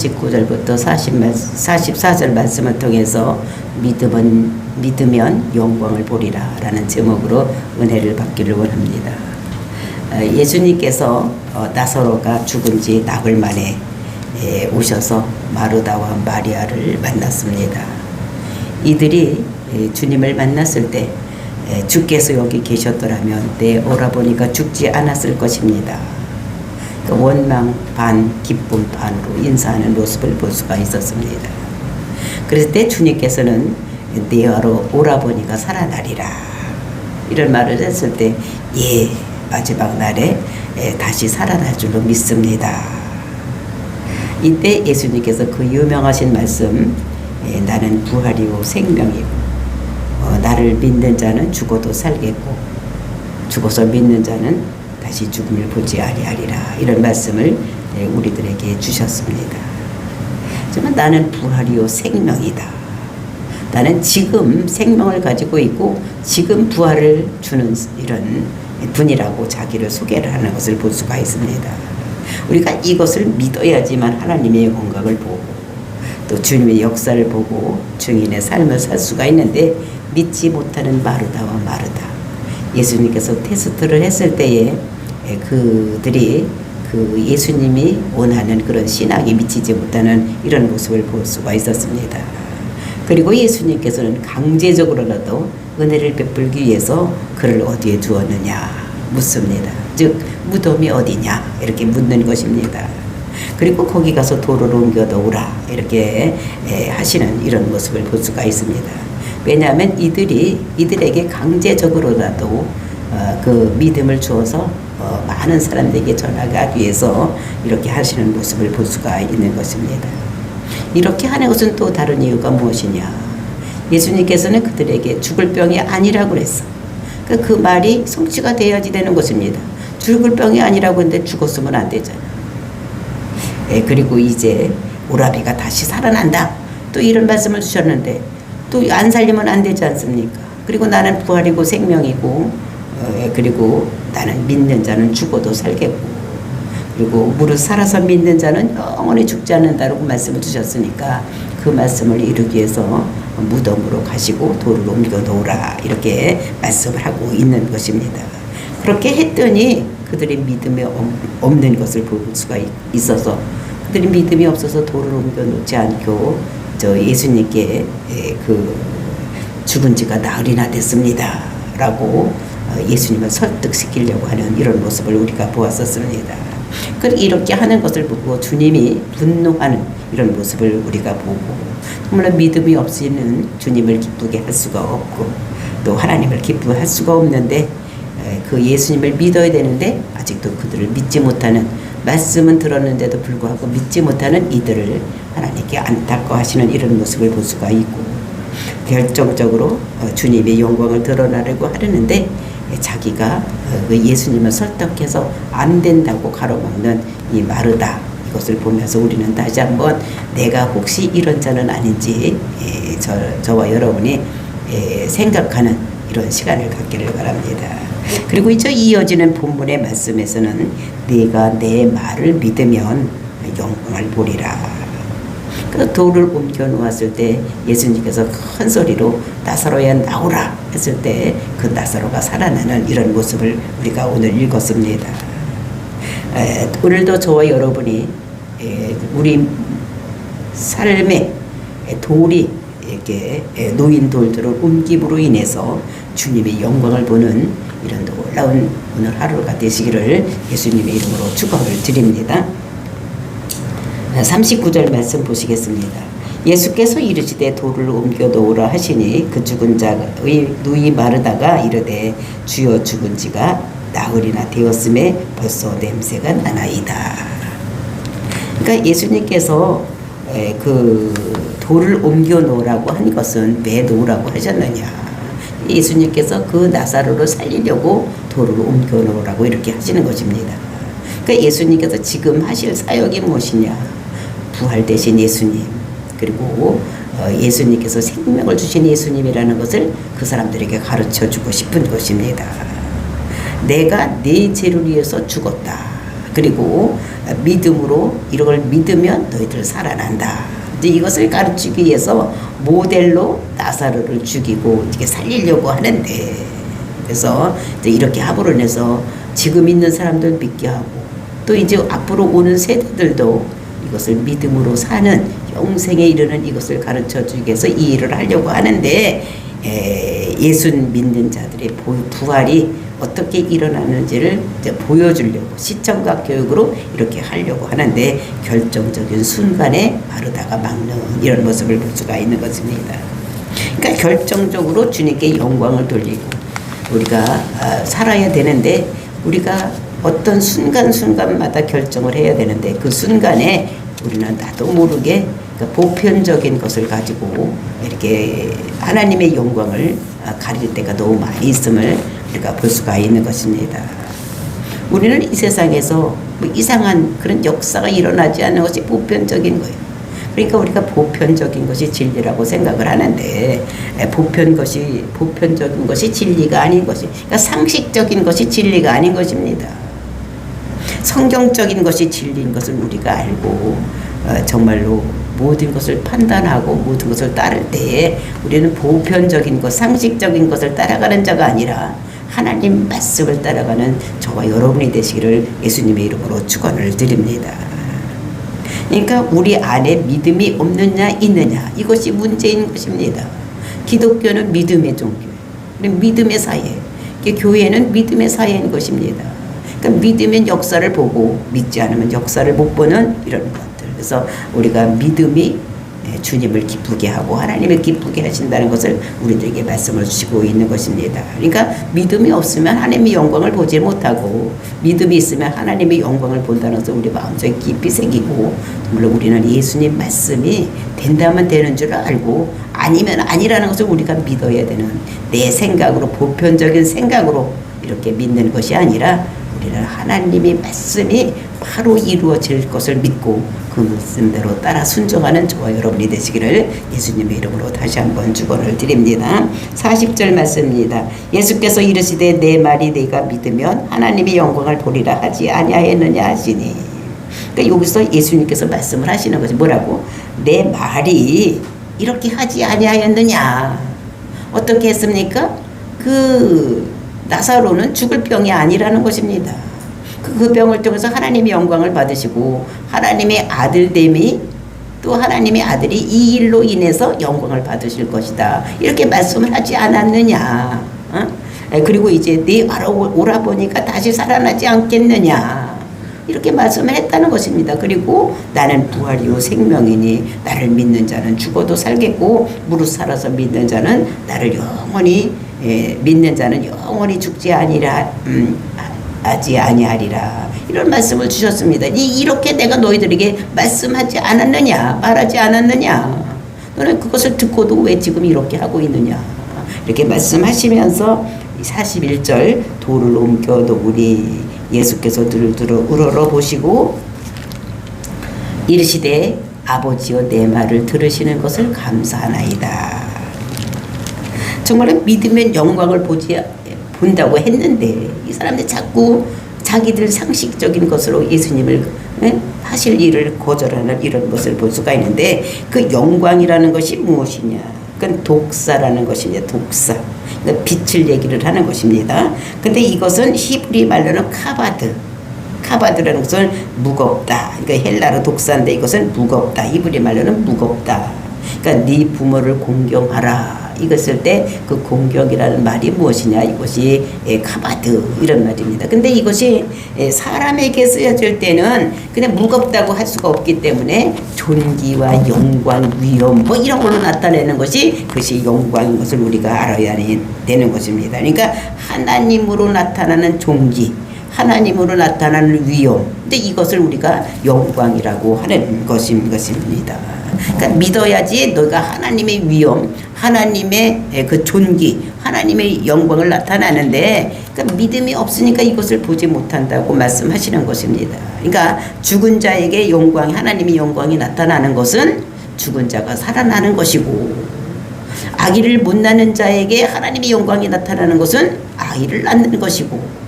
19절부터 40 44절 말씀을 통해서 믿음은 믿으면 영광을 보리라 라는 제목으로 은혜를 받기를 원합니다. 어, 예수님께서 어, 나사로가 죽은 지 나흘 만에 에, 오셔서 마르다와 마리아를 만났습니다. 이들이 에, 주님을 만났을 때 에, 주께서 여기 계셨더라면 내 오라버니가 죽지 않았을 것입니다. 그 원망 반, 기쁨 반으로 인사하는 모습을 볼 수가 있었습니다. 그랬을 때 주님께서는 내아로 오라버니가 살아나리라 이런 말을 했을 때 예, 마지막 날에 예, 다시 살아날 줄로 믿습니다. 이때 예수님께서 그 유명하신 말씀 예, 나는 부활이요 생명이고 어, 나를 믿는 자는 죽어도 살겠고 죽어서 믿는 자는 다시 죽음을 보지 아니하리라 이런 말씀을 예, 우리들에게 주셨습니다. 하지만 나는 부활이요 생명이다. 나는 지금 생명을 가지고 있고 지금 부활을 주는 이런 분이라고 자기를 소개를 하는 것을 볼 수가 있습니다. 우리가 이것을 믿어야지만 하나님의 영광을 보고 또 주님의 역사를 보고 증인의 삶을 살 수가 있는데 믿지 못하는 마르다와 마르다 예수님께서 테스트를 했을 때에 에, 그들이 그 예수님이 원하는 그런 신앙이 미치지 못하는 이런 모습을 볼 수가 있었습니다. 그리고 예수님께서는 강제적으로라도 은혜를 베풀기 위해서 그를 어디에 두었느냐 묻습니다. 즉 무덤이 어디냐 이렇게 묻는 것입니다. 그리고 거기 가서 돌을 옮겨 놓으라 이렇게 에, 하시는 이런 모습을 볼 수가 있습니다. 왜냐하면 이들이 이들에게 강제적으로라도 어, 그 믿음을 주어서 어, 많은 사람들에게 전하기 위해서 이렇게 하시는 모습을 볼 수가 있는 것입니다. 이렇게 하는 것은 또 다른 이유가 무엇이냐? 예수님께서는 그들에게 죽을 병이 아니라고 그랬어. 그, 그 말이 성취가 돼야지 되는 것입니다. 죽을 병이 아니라고 했는데 죽었으면 안 되잖아. 예, 그리고 이제 오라비가 다시 살아난다. 또 이런 말씀을 주셨는데 또 안 살리면 안 되지 않습니까? 그리고 나는 부활이고 생명이고 그리고 나는 믿는 자는 죽어도 살겠고 그리고 무릇 살아서 믿는 자는 영원히 죽지 않는다라고 말씀을 주셨으니까 그 말씀을 이루기 위해서 무덤으로 가시고 돌을 옮겨 놓으라 이렇게 말씀을 하고 있는 것입니다. 그렇게 했더니 그들이 믿음이 없- 없는 것을 볼 수가 있- 있어서 그들이 믿음이 없어서 돌을 옮겨 놓지 않고 저 예수님께 예, 그 죽은 지가 나흘이나 됐습니다. 라고 어, 예수님을 설득시키려고 하는 이런 모습을 우리가 보았었습니다. 그리고 이렇게 하는 것을 보고 주님이 분노하는 이런 모습을 우리가 보고 정말 믿음이 없이는 주님을 기쁘게 할 수가 없고 또 하나님을 기쁘게 할 수가 없는데 에, 그 예수님을 믿어야 되는데 아직도 그들을 믿지 못하는 말씀은 들었는데도 불구하고 믿지 못하는 이들을 하나님께 안타까워하시는 이런 모습을 볼 수가 있고 결정적으로 어, 주님의 영광을 드러나려고 하려는데 자기가 어, 그 예수님을 설득해서 안 된다고 가로막는 이 마르다 이것을 보면서 우리는 다시 한번 내가 혹시 이런 자는 아닌지 예, 저, 저와 여러분이 예, 생각하는 이런 시간을 갖기를 바랍니다. 그리고 이제 이어지는 본문의 말씀에서는 내가 내 말을 믿으면 영광을 보리라. 그 돌을 옮겨 놓았을 때 예수님께서 큰 소리로 나사로야 나오라 했을 때 그 나사로가 살아나는 이런 모습을 우리가 오늘 읽었습니다. 에, 오늘도 저와 여러분이 에, 우리 삶에 돌이 이렇게 에, 놓인 돌들을 옮김으로 인해서 주님의 영광을 보는 이런 놀라운 오늘 하루가 되시기를 예수님의 이름으로 축원을 드립니다. 39절 말씀 보시겠습니다. 예수께서 이르시되 돌을 옮겨 놓으라 하시니 그 죽은 자의 누이 마르다가 이르되 주여 죽은 지가 나흘이나 되었음에 벌써 냄새가 나나이다. 그러니까 예수님께서 에, 그 돌을 옮겨 놓으라고 한 것은 왜 놓으라고 하셨느냐? 예수님께서 그 나사로를 살리려고 돌을 옮겨 놓으라고 이렇게 하시는 것입니다. 그러니까 예수님께서 지금 하실 사역이 무엇이냐? 부활 되신 예수님 그리고 어, 예수님께서 생명을 주신 예수님이라는 것을 그 사람들에게 가르쳐 주고 싶은 것입니다. 내가 내 죄를 위해서 죽었다. 그리고 믿음으로 이런 걸 믿으면 너희들 살아난다. 이것을 가르치기 위해서 모델로 나사로를 죽이고 이렇게 살리려고 하는데 그래서 이렇게 함으로 인해서 지금 있는 사람들 믿게 하고 또 이제 앞으로 오는 세대들도 이것을 믿음으로 사는 영생에 이르는 이것을 가르쳐 주기 위해서 이 일을 하려고 하는데 에, 예수 믿는 자들의 보- 부활이 어떻게 일어나는지를 이제 보여주려고 시청각 교육으로 이렇게 하려고 하는데 결정적인 순간에 바르다가 막는 이런 모습을 볼 수가 있는 것입니다. 그러니까 결정적으로 주님께 영광을 돌리고 우리가 아, 살아야 되는데 우리가 어떤 순간순간마다 결정을 해야 되는데 그 순간에 우리는 나도 모르게 그 보편적인 것을 가지고 이렇게 하나님의 영광을 아, 가릴 때가 너무 많이 있음을 우리가 볼 수가 있는 것입니다. 우리는 이 세상에서 뭐 이상한 그런 역사가 일어나지 않는 것이 보편적인 거예요. 그러니까 우리가 보편적인 것이 진리라고 생각을 하는데 에, 보편 것이 보편적인 것이 진리가 아닌 것이 그러니까 상식적인 것이 진리가 아닌 것입니다. 성경적인 것이 진리인 것을 우리가 알고 어, 정말로 모든 것을 판단하고 모든 것을 따를 때에 우리는 보편적인 것, 상식적인 것을 따라가는 자가 아니라 하나님 말씀을 따라가는 저와 여러분이 되시기를 예수님의 이름으로 축원을 드립니다. 그러니까 우리 안에 믿음이 없느냐 있느냐 이것이 문제인 것입니다. 기독교는 믿음의. 우리 믿음의 사회. 교회는 믿음의 사회인 것입니다. 그러니까 믿으면 역사를 보고 믿지 않으면 역사를 못 보는 이런 것들. 그래서 우리가 믿음이 예, 주님을 기쁘게 하고 하나님을 기쁘게 하신다는 것을 우리들에게 말씀을 주시고 있는 것입니다. 그러니까 믿음이 없으면 하나님의 영광을 보지 못하고 믿음이 있으면 하나님의 영광을 본다는 것을 우리 마음속에 깊이 새기고 물론 우리는 예수님 말씀이 된다면 되는 줄 알고 아니면 아니라는 것을 우리가 믿어야 되는 내 생각으로 보편적인 생각으로 이렇게 믿는 것이 아니라 우리는 하나님의 말씀이 바로 이루어질 것을 믿고 그 말씀대로 따라 순종하는 저와 여러분이 되시기를 예수님의 이름으로 다시 한번 축원을 드립니다. 40절 말씀입니다. 예수께서 이르시되 내 말이 내가 믿으면 하나님의 영광을 보리라 하지 아니하였느냐 하시니 그러니까 여기서 예수님께서 말씀을 하시는 거지 뭐라고 내 말이 이렇게 하지 아니하였느냐 어떻게 했습니까? 그 나사로는 죽을 병이 아니라는 것입니다. 그, 그 병을 통해서 하나님의 영광을 받으시고 하나님의 아들됨이 또 하나님의 아들이 이 일로 인해서 영광을 받으실 것이다. 이렇게 말씀을 하지 않았느냐. 어? 에, 그리고 이제 네 오라보니까 다시 살아나지 않겠느냐. 이렇게 말씀을 했다는 것입니다. 그리고 나는 부활이요 생명이니 나를 믿는 자는 죽어도 살겠고 무릇 살아서 믿는 자는 나를 영원히 예, 믿는 자는 영원히 죽지 아니라 음, 하지 아니하리라 이런 말씀을 주셨습니다. 이 이렇게 내가 너희들에게 말씀하지 않았느냐 말하지 않았느냐 너는 그것을 듣고도 왜 지금 이렇게 하고 있느냐 이렇게 말씀하시면서 41절 돌을 옮겨 놓으니 예수께서 들을 들어 우러러 보시고 이르시되 아버지여 내 말을 들으시는 것을 감사하나이다. 정말 믿으면 영광을 보지 본다고 했는데 이 사람들 자꾸 자기들 상식적인 것으로 예수님을 예? 하실 일을 거절하는 이런 것을 볼 수가 있는데 그 영광이라는 것이 무엇이냐? 그건 독사라는 것입니다. 독사. 그러니까 빛을 얘기를 하는 것입니다. 근데 이것은 히브리 말로는 카바드. 카바드라는 것은 무겁다. 그러니까 헬라로 독사인데 이것은 무겁다. 히브리 말로는 무겁다. 그러니까 네 부모를 공경하라. 이것을 때 그 공경이라는 말이 무엇이냐 이것이 예, 카바드 이런 말입니다. 근데 이것이 예, 사람에게 쓰여질 때는 그냥 무겁다고 할 수가 없기 때문에 존귀와 영광, 위엄 뭐 이런 걸로 나타내는 것이 그것이 영광인 것을 우리가 알아야 되는 것입니다. 그러니까 하나님으로 나타나는 존귀, 하나님으로 나타나는 위엄. 근데 이것을 우리가 영광이라고 하는 것인 것입니다. 그러니까 믿어야지 너가 하나님의 위엄, 하나님의 그 존귀, 하나님의 영광을 나타나는데 그러니까 믿음이 없으니까 이것을 보지 못한다고 말씀하시는 것입니다. 그러니까 죽은 자에게 영광, 하나님의 영광이 나타나는 것은 죽은 자가 살아나는 것이고 아기를 못 낳는 자에게 하나님의 영광이 나타나는 것은 아이를 낳는 것이고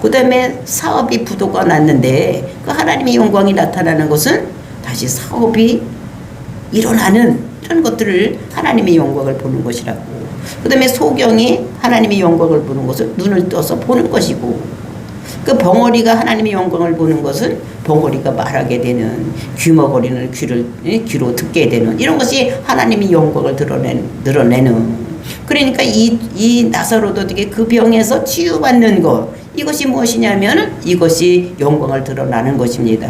그 다음에 사업이 부도가 났는데 그 하나님의 영광이 나타나는 것은 다시 사업이 일어나는 이런 것들을 하나님의 영광을 보는 것이라고. 그 다음에 소경이 하나님의 영광을 보는 것은 눈을 떠서 보는 것이고 그 벙어리가 하나님의 영광을 보는 것은 벙어리가 말하게 되는 귀머거리는 귀를 귀로 듣게 되는 이런 것이 하나님의 영광을 드러낸 드러내는 그러니까 이, 이 나사로도 되게 그 병에서 치유받는 것 이것이 무엇이냐면 이것이 영광을 드러나는 것입니다.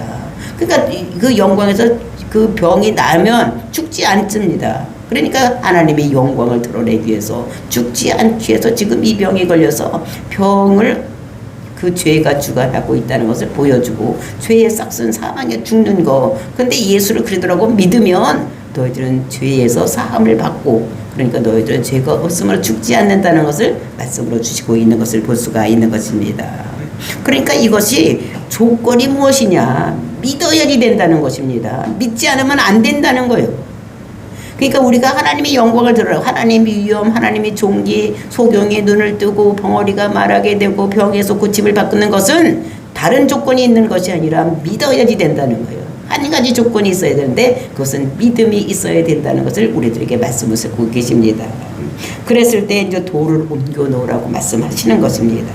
그러니까 그 영광에서 그 병이 나면 죽지 않습니다. 그러니까 하나님의 영광을 드러내기 위해서 죽지 않기 위해서 지금 이 병에 걸려서 병을 그 죄가 주관하고 있다는 것을 보여주고 죄의 싹슨 사망에 죽는 거. 근데 예수를 그러더라고 믿으면 너희들은 죄에서 사함을 받고 그러니까 너희들은 죄가 없음으로 죽지 않는다는 것을 말씀으로 주시고 있는 것을 볼 수가 있는 것입니다. 그러니까 이것이 조건이 무엇이냐 믿어야지 된다는 것입니다. 믿지 않으면 안 된다는 거예요. 그러니까 우리가 하나님의 영광을 들어라. 하나님의 위엄, 하나님의 종기, 소경의 눈을 뜨고 벙어리가 말하게 되고 병에서 고침을 바꾸는 것은 다른 조건이 있는 것이 아니라 믿어야지 된다는 거예요. 한 가지 조건이 있어야 되는데 그것은 믿음이 있어야 된다는 것을 우리들에게 말씀을 쓰고 계십니다. 그랬을 때 이제 돌을 옮겨 놓으라고 말씀하시는 것입니다.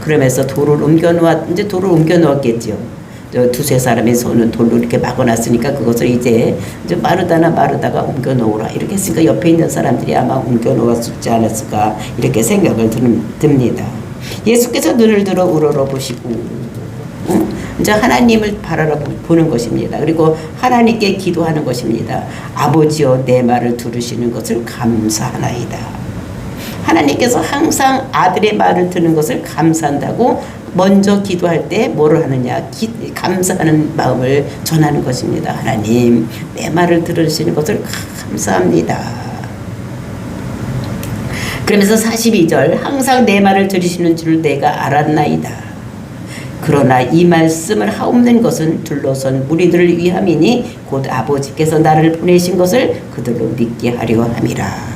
그러면서 돌을 옮겨 놓았 이제 돌을 옮겨 놓았겠죠. 두세 사람의 손은 돌로 이렇게 막아놨으니까 그것을 이제 이제 마르다나 마르다가 옮겨 놓으라 이렇게 했으니까 옆에 있는 사람들이 아마 옮겨 놓았지 않았을까 이렇게 생각을 듭니다. 예수께서 눈을 들어 우러러 보시고 응? 이제 하나님을 바라라 보는 것입니다. 그리고 하나님께 기도하는 것입니다. 아버지여 내 말을 들으시는 것을 감사하나이다. 하나님께서 항상 아들의 말을 듣는 것을 감사한다고 먼저 기도할 때 뭐를 하느냐 기, 감사하는 마음을 전하는 것입니다. 하나님 내 말을 들으시는 것을 감사합니다. 그러면서 42절 항상 내 말을 들으시는 줄 내가 알았나이다. 그러나 이 말씀을 하옵는 것은 둘러선 무리들을 위함이니 곧 아버지께서 나를 보내신 것을 그들로 믿게 하려 함이라.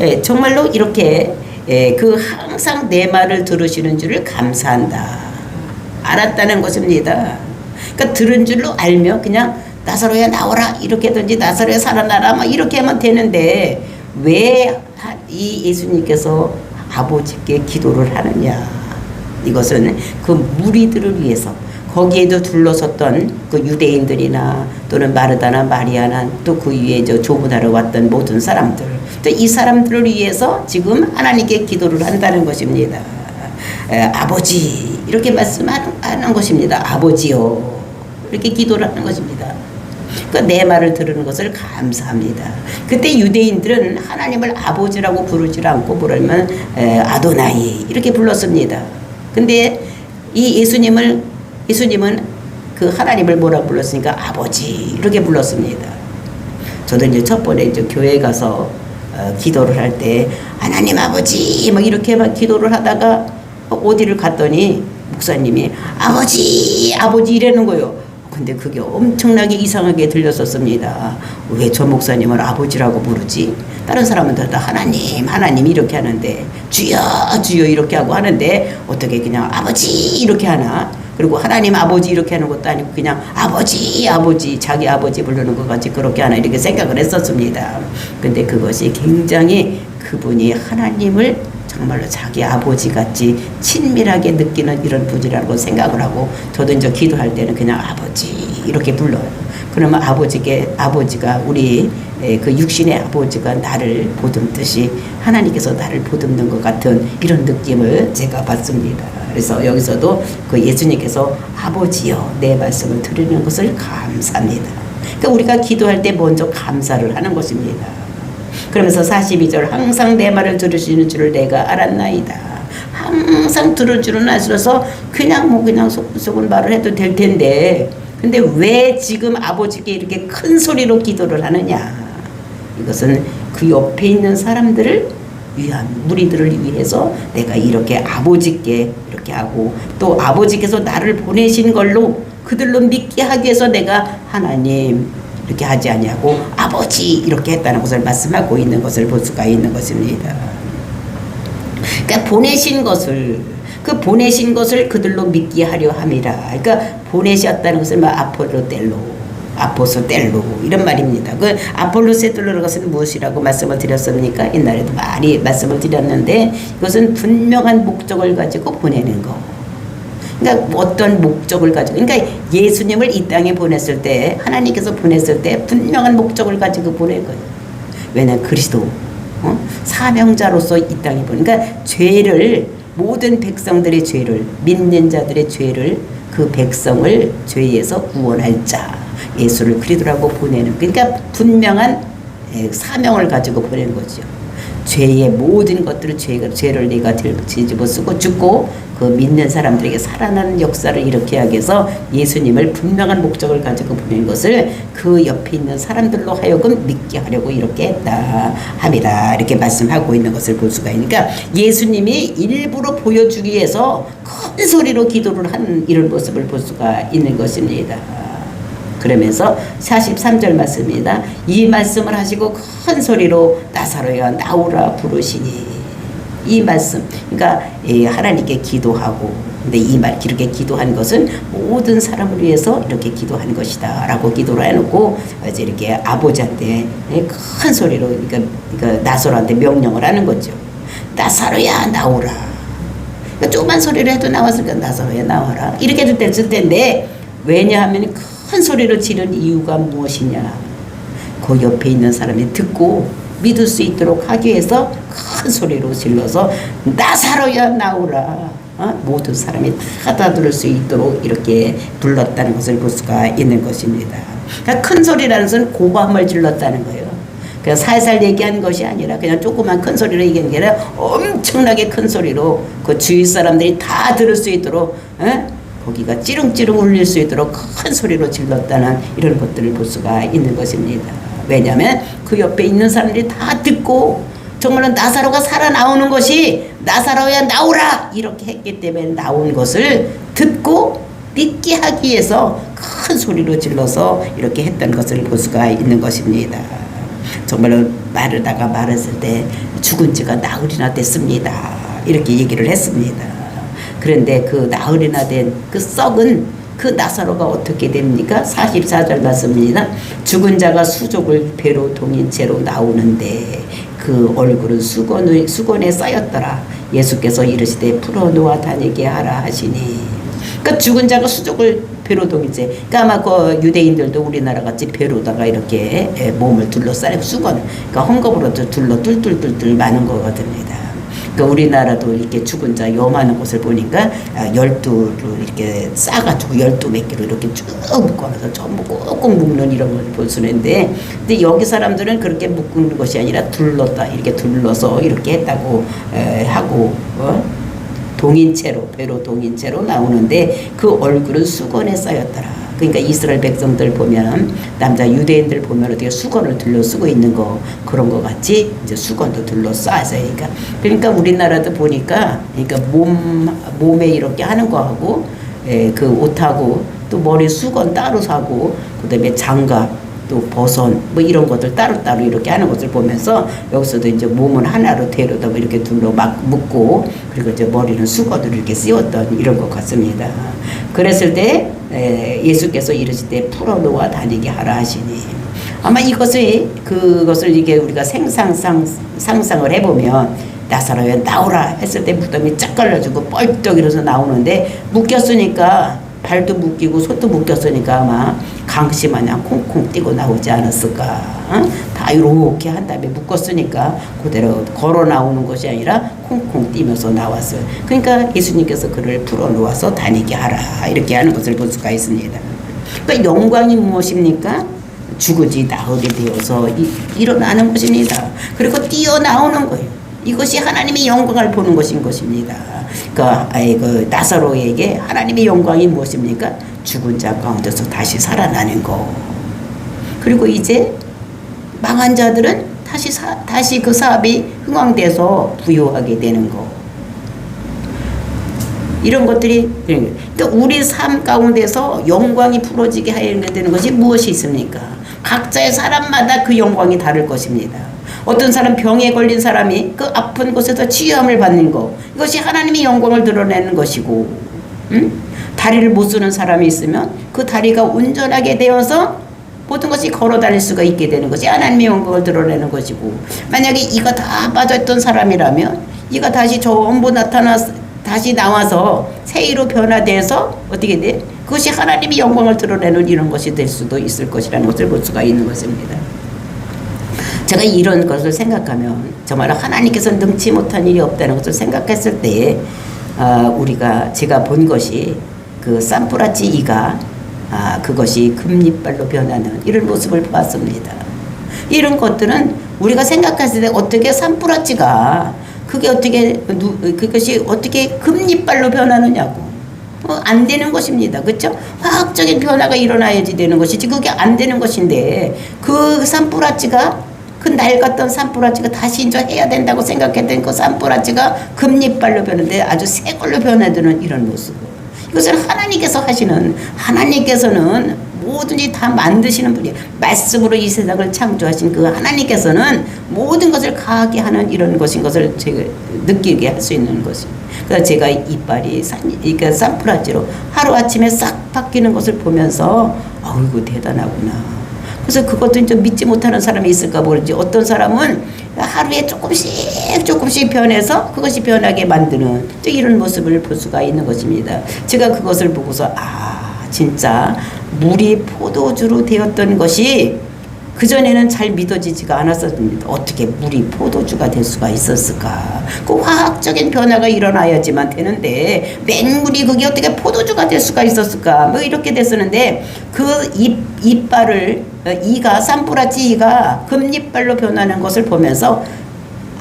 예, 정말로 이렇게 예, 그 항상 내 말을 들으시는 줄을 감사한다. 알았다는 것입니다. 그러니까 들은 줄로 알며 그냥 나사로야 나오라 이렇게든지 나사로야 살아나라 막 이렇게 하면 되는데 왜 이 예수님께서 아버지께 기도를 하느냐 이것은 그 무리들을 위해서 거기에도 둘러섰던 그 유대인들이나 또는 마르다나 마리아나 또 그 위에 저 조부나를 왔던 모든 사람들 이 사람들을 위해서 지금 하나님께 기도를 한다는 것입니다. 에, 아버지 이렇게 말씀하는 것입니다. 아버지요 이렇게 기도를 하는 것입니다. 그내 말을 들은 것을 감사합니다. 그때 유대인들은 하나님을 아버지라고 부르지 않고 부르면 아도나이 이렇게 불렀습니다. 근데 이 예수님을 예수님은 그 하나님을 뭐라 불렀으니까 아버지 이렇게 불렀습니다. 저도 이제 첫 번에 이제 교회 가서 어, 기도를 할 때 하나님 아버지 막 이렇게 막 기도를 하다가 어디를 갔더니 목사님이 아버지 아버지 이러는 거요. 근데 그게 엄청나게 이상하게 들렸었습니다. 왜 저 목사님을 아버지라고 부르지? 다른 사람은 다 하나님, 하나님 이렇게 하는데 주여, 주여 이렇게 하고 하는데 어떻게 그냥 아버지 이렇게 하나? 그리고 하나님 아버지 이렇게 하는 것도 아니고 그냥 아버지 아버지 자기 아버지 부르는 것 같이 그렇게 하나 이렇게 생각을 했었습니다. 근데 그것이 굉장히 그분이 하나님을 정말로 자기 아버지 같이 친밀하게 느끼는 이런 분이라고 생각을 하고 저도 이제 기도할 때는 그냥 아버지 이렇게 불러요. 그러면 아버지께 아버지가 우리 그 육신의 아버지가 나를 보듬듯이 하나님께서 나를 보듬는 것 같은 이런 느낌을 제가 받습니다. 그래서 여기서도 그 예수님께서 아버지여 내 말씀을 들으는 것을 감사합니다. 그러니까 우리가 기도할 때 먼저 감사를 하는 것입니다. 그러면서 42절 항상 내 말을 들으시는 줄을 내가 알았나이다. 항상 들을 줄은 아시서 그냥 뭐 그냥 속은 말을 해도 될 텐데 근데 왜 지금 아버지께 이렇게 큰 소리로 기도를 하느냐? 이것은 그 옆에 있는 사람들을 위한 무리들을 위해서 내가 이렇게 아버지께 이렇게 하고 또 아버지께서 나를 보내신 걸로 그들로 믿게 하기 위해서 내가 하나님 이렇게 하지 아니하고 아버지 이렇게 했다는 것을 말씀하고 있는 것을 볼 수가 있는 것입니다. 그러니까 보내신 것을 그 보내신 것을 그들로 믿게 하려 함이라. 그러니까 보내셨다는 것을 뭐 아폴로 텔로, 아포소 텔로 이런 말입니다. 그 아폴로 세텔로는 것은 무엇이라고 말씀을 드렸습니까? 옛날에도 많이 말씀을 드렸는데 이것은 분명한 목적을 가지고 보내는 거. 그러니까 어떤 목적을 가지고 그러니까 예수님을 이 땅에 보냈을 때 하나님께서 보냈을 때 분명한 목적을 가지고 보낸 거예요. 왜냐 그리스도 어? 사명자로서 이 땅에 보내. 그러니까 죄를 모든 백성들의 죄를 믿는 자들의 죄를 그 백성을 죄에서 구원할 자 예수를 그리스도라고 보내는 그러니까 분명한 에, 사명을 가지고 보내는 거죠. 죄의 모든 것들을 죄, 죄를 네가 뒤집어 쓰고 죽고 그 믿는 사람들에게 살아나는 역사를 하기 위해서 예수님을 분명한 목적을 가지고 보낸 것을 그 옆에 있는 사람들로 하여금 믿게 하려고 이렇게 했다 함이다 이렇게 말씀하고 있는 것을 볼 수가 있으니까 예수님이 일부러 보여주기 위해서 큰 소리로 기도를 하는 이런 모습을 볼 수가 있는 것입니다. 그러면서 43절 말씀입니다. 이 말씀을 하시고 큰 소리로 나사로야 나오라 부르시니 이 말씀 그러니까 예, 하나님께 기도하고 근데 이 말 이렇게 기도한 것은 모든 사람을 위해서 이렇게 기도한 것이다라고 기도를 해놓고 이제 이렇게 아버지한테 예, 큰 소리로 그러니까, 그러니까 나사로한테 명령을 하는 거죠. 나사로야 나오라. 그러니까 조그만 소리로 해도 나왔으니까 나사로야 나와라. 이렇게 해도 됐을 텐데 왜냐하면 큰 소리로 지른 이유가 무엇이냐. 그 옆에 있는 사람이 듣고 믿을 수 있도록 하기 위해서 큰 소리로 질러서 나사로야 나오라. 어? 모든 사람이 다 다들을 수 있도록 이렇게 불렀다는 것을 볼 수가 있는 것입니다. 그러니까 큰 소리라는 것은 고함을 질렀다는 거예요. 그냥 살살 얘기한 것이 아니라 그냥 조그만 큰 소리로 얘기한 게 아니라 엄청나게 큰 소리로 그 주위 사람들이 다 들을 수 있도록 어? 거기가 찌릉찌릉 울릴 수 있도록 큰 소리로 질렀다는 이런 것들을 볼 수가 있는 것입니다. 왜냐하면 그 옆에 있는 사람들이 다 듣고 정말로 나사로가 살아나오는 것이 나사로야 나오라 이렇게 했기 때문에 나온 것을 듣고 믿게 하기 위해서 큰 소리로 질러서 이렇게 했던 것을 볼 수가 있는 것입니다. 정말로 말하다가 말했을 때 죽은 지가 나흘이나 됐습니다. 이렇게 얘기를 했습니다. 그런데 그 나흘이나 된 그 썩은 그 나사로가 어떻게 됩니까? 44절 말씀입니다. 죽은 자가 수족을 배로 동인 채로 나오는데 그 얼굴은 수건의, 수건에 쌓였더라. 예수께서 이르시되 풀어놓아 다니게 하라 하시니. 그러니까 죽은 자가 수족을 배로 동이제. 그러니까 아마 그 유대인들도 우리나라 같이 배로다가 이렇게 예, 몸을 둘러싸고 수건. 그러니까 헝겊으로 둘러 뚫뚫뚫뚫 많은 거거든요. 그러니까 우리나라도 이렇게 죽은 자 요만한 곳을 보니까 아, 열두를 이렇게 싸가지고 열두 몇 개로 이렇게 쭉 묶어놔서 전부 꾹꾹 묶는 이런 걸 볼 수는 있는데 근데 여기 사람들은 그렇게 묶는 것이 아니라 둘렀다 이렇게 둘러서 이렇게 했다고 에, 하고 어? 동인체로 배로 동인체로 나오는데 그 얼굴은 수건에 쌓였더라. 그러니까 이스라엘 백성들 보면 남자 유대인들 보면 어떻게 수건을 둘러 쓰고 있는 거 그런 거 같이 이제 수건도 둘러 싸서 그러니까. 그러니까 우리나라도 보니까 그러니까 몸 몸에 이렇게 하는 거 하고 예, 그 옷하고 또 머리 수건 따로 사고 그다음에 장갑 또 버선 뭐 이런 것들 따로따로 이렇게 하는 것을 보면서 여기서도 이제 몸은 하나로 대로다 뭐 이렇게 둘러 막 묶고 그리고 이제 머리는 수건으로 이렇게 씌웠던 이런 것 같습니다. 그랬을 때 에, 예수께서 이르실 때 풀어놓아 다니게 하라 하시니 아마 이것을 그것을 이게 우리가 생상상 상상을 해보면 나사로야 나오라 했을 때 무덤이 쫙 갈라지고 뻘떡 일어서 나오는데 묶였으니까 발도 묶이고 손도 묶였으니까 아마 강시 마냥 콩콩 뛰고 나오지 않았을까. 어? 다 이렇게 한 다음에 묶었으니까 그대로 걸어 나오는 것이 아니라 콩콩 뛰면서 나왔어요. 그러니까 예수님께서 그를 풀어놓아서 다니게 하라. 이렇게 하는 것을 볼 수가 있습니다. 그러니까 영광이 무엇입니까? 죽으지 나흘이 되어서 이, 일어나는 것입니다. 그리고 뛰어나오는 거예요. 이것이 하나님의 영광을 보는 것인 것입니다. 그러니까 아이 그 나사로에게 하나님의 영광이 무엇입니까? 죽은 자 가운데서 다시 살아나는 거. 그리고 이제 망한 자들은 다시 사, 다시 그 사업이 흥왕돼서 부유하게 되는 거. 이런 것들이 그러니까 우리 삶 가운데서 영광이 풀어지게 하야 되는 것이 무엇이 있습니까? 각자의 사람마다 그 영광이 다를 것입니다. 어떤 사람 병에 걸린 사람이 그 아픈 곳에서 치유함을 받는 거 이것이 하나님의 영광을 드러내는 것이고 응? 다리를 못 쓰는 사람이 있으면 그 다리가 온전하게 되어서 모든 것이 걸어 다닐 수가 있게 되는 것이 하나님의 영광을 드러내는 것이고 만약에 이가 다 빠졌던 사람이라면 이가 다시 전부 나타나 다시 나와서 새로 변화돼서 어떻게 돼? 그것이 하나님의 영광을 드러내는 이런 것이 될 수도 있을 것이라는 것을 볼 수가 있는 것입니다. 제가 이런 것을 생각하면 정말 하나님께서 능치 못한 일이 없다는 것을 생각했을 때 어, 우리가 제가 본 것이 그 산프라치 이가 아, 그것이 금리빨로 변하는 이런 모습을 보았습니다. 이런 것들은 우리가 생각했을 때 어떻게 산프라치가 그게 어떻게 누, 그것이 어떻게 금리빨로 변하느냐고 어, 안 되는 것입니다. 그렇죠? 화학적인 변화가 일어나야지 되는 것이지 그게 안 되는 것인데 그 산프라치가 그 낡았던 산뿌라치가 다시 이제 해야 된다고 생각했던 그 산뿌라치가 금리빨로 변하는데 아주 새 걸로 변해드는 이런 모습. 이것을 하나님께서 하시는 하나님께서는 뭐든지 다 만드시는 분이에요. 말씀으로 이 세상을 창조하신 그 하나님께서는 모든 것을 가하게 하는 이런 것인 것을 제가 느끼게 할 수 있는 것입니다. 그래서 제가 이빨이 산, 그러니까 산프라치로 하루아침에 싹 바뀌는 것을 보면서 어이구 대단하구나. 그래서 그것도 좀 믿지 못하는 사람이 있을까 모르지. 어떤 사람은 하루에 조금씩 조금씩 변해서 그것이 변하게 만드는 이런 모습을 볼 수가 있는 것입니다. 제가 그것을 보고서 아 진짜 물이 포도주로 되었던 것이 그전에는 잘 믿어지지가 않았었습니다. 어떻게 물이 포도주가 될 수가 있었을까? 그 화학적인 변화가 일어나야지만 되는데 맹물이 그게 어떻게 포도주가 될 수가 있었을까? 뭐 이렇게 됐었는데 그 잎, 이빨을 이가 산뿌라치 이가 금잎발로 변하는 것을 보면서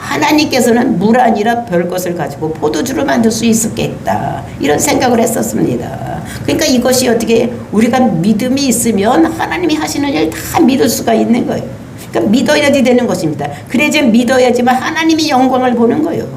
하나님께서는 물 아니라 별 것을 가지고 포도주를 만들 수 있었겠다. 이런 생각을 했었습니다. 그러니까 이것이 어떻게 우리가 믿음이 있으면 하나님이 하시는 일 다 믿을 수가 있는 거예요. 그러니까 믿어야지 되는 것입니다. 그래야지 믿어야지만 하나님이 영광을 보는 거예요.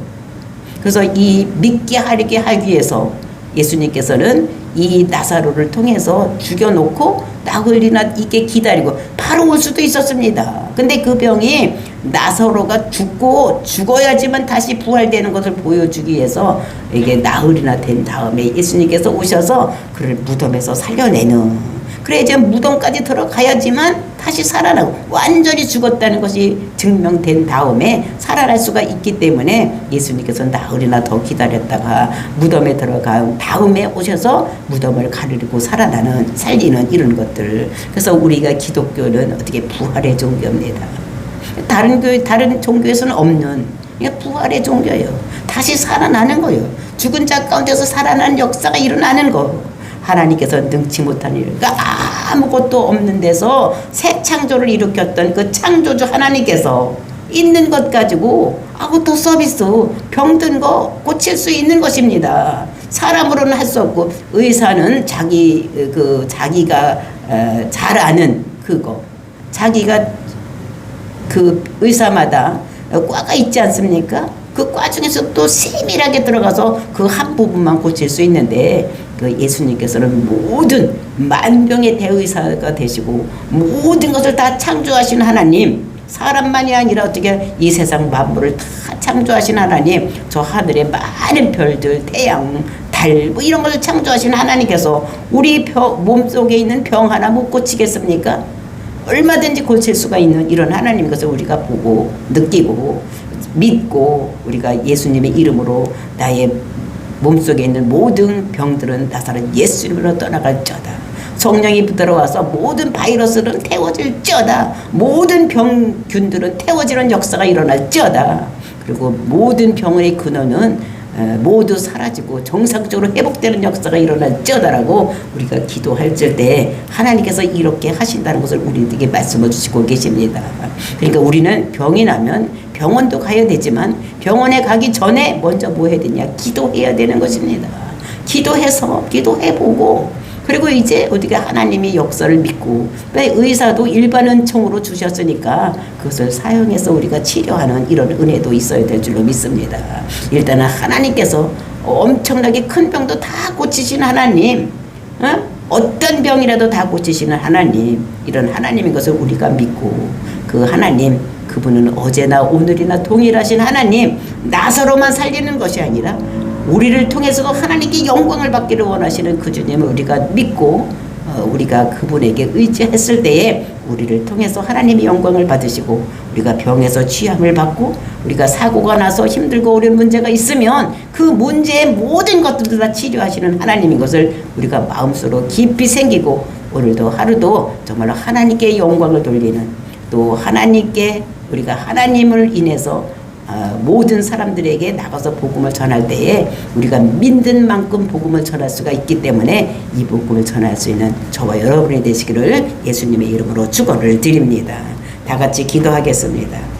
그래서 이 믿게 하게 하기 위해서 예수님께서는 이 나사로를 통해서 죽여놓고 나흘이나 이게 기다리고 바로 올 수도 있었습니다. 근데 그 병이 나사로가 죽고 죽어야지만 다시 부활되는 것을 보여주기 위해서 이게 나흘이나 된 다음에 예수님께서 오셔서 그를 무덤에서 살려내는 그래 이제 무덤까지 들어가야지만 다시 살아나고 완전히 죽었다는 것이 증명된 다음에 살아날 수가 있기 때문에 예수님께서 나흘이나 더 기다렸다가 무덤에 들어간 다음에 오셔서 무덤을 가르고 살아나는 살리는 이런 것들 그래서 우리가 기독교는 어떻게 부활의 종교입니다. 다른 교회 다른 종교에서는 없는 부활의 종교예요. 다시 살아나는 거예요. 죽은 자 가운데서 살아나는 역사가 일어나는 거. 하나님께서 능치 못한 일, 아무것도 없는 데서 새 창조를 일으켰던 그 창조주 하나님께서 있는 것 가지고 아무도 서비스 병든 거 고칠 수 있는 것입니다. 사람으로는 할 수 없고 의사는 자기 그 자기가 잘 아는 그거 자기가 그 의사마다 과가 있지 않습니까? 그 과 중에서 또 세밀하게 들어가서 그 한 부분만 고칠 수 있는데 그 예수님께서는 모든 만병의 대의사가 되시고 모든 것을 다 창조하신 하나님 사람만이 아니라 어떻게 이 세상 만물을 다 창조하신 하나님 저 하늘의 많은 별들 태양 달 뭐 이런 것을 창조하신 하나님께서 우리 몸속에 있는 병 하나 못 고치겠습니까? 얼마든지 고칠 수가 있는 이런 하나님 것을 우리가 보고 느끼고 믿고 우리가 예수님의 이름으로 나의 몸속에 있는 모든 병들은 나사는 예수 이름으로 떠나갈쩌다. 성령이 들어와서 모든 바이러스는 태워질쩌다. 모든 병균들은 태워지는 역사가 일어날쩌다. 그리고 모든 병의 근원은 모두 사라지고 정상적으로 회복되는 역사가 일어날쩌다라고 우리가 기도할 때 하나님께서 이렇게 하신다는 것을 우리에게 말씀해 주시고 계십니다. 그러니까 우리는 병이 나면 병원도 가야 되지만 병원에 가기 전에 먼저 뭐 해야 되냐? 기도해야 되는 것입니다. 기도해서 기도해보고 그리고 이제 어디가 하나님의 역사를 믿고 왜 의사도 일반 은총으로 주셨으니까 그것을 사용해서 우리가 치료하는 이런 은혜도 있어야 될 줄로 믿습니다. 일단은 하나님께서 엄청나게 큰 병도 다 고치신 하나님, 어? 어떤 병이라도 다 고치시는 하나님, 이런 하나님인 것을 우리가 믿고 그 하나님 그분은 어제나 오늘이나 동일하신 하나님 나사로만 살리는 것이 아니라 우리를 통해서도 하나님께 영광을 받기를 원하시는 그 주님을 우리가 믿고 어, 우리가 그분에게 의지했을 때에 우리를 통해서 하나님의 영광을 받으시고 우리가 병에서 취함을 받고 우리가 사고가 나서 힘들고 어려운 문제가 있으면 그 문제의 모든 것들을 다 치료하시는 하나님인 것을 우리가 마음속으로 깊이 생기고 오늘도 하루도 정말로 하나님께 영광을 돌리는 또 하나님께 우리가 하나님을 인해서 아, 모든 사람들에게 나가서 복음을 전할 때에 우리가 믿는 만큼 복음을 전할 수가 있기 때문에 이 복음을 전할 수 있는 저와 여러분이 되시기를 예수님의 이름으로 축원을 드립니다. 다 같이 기도하겠습니다.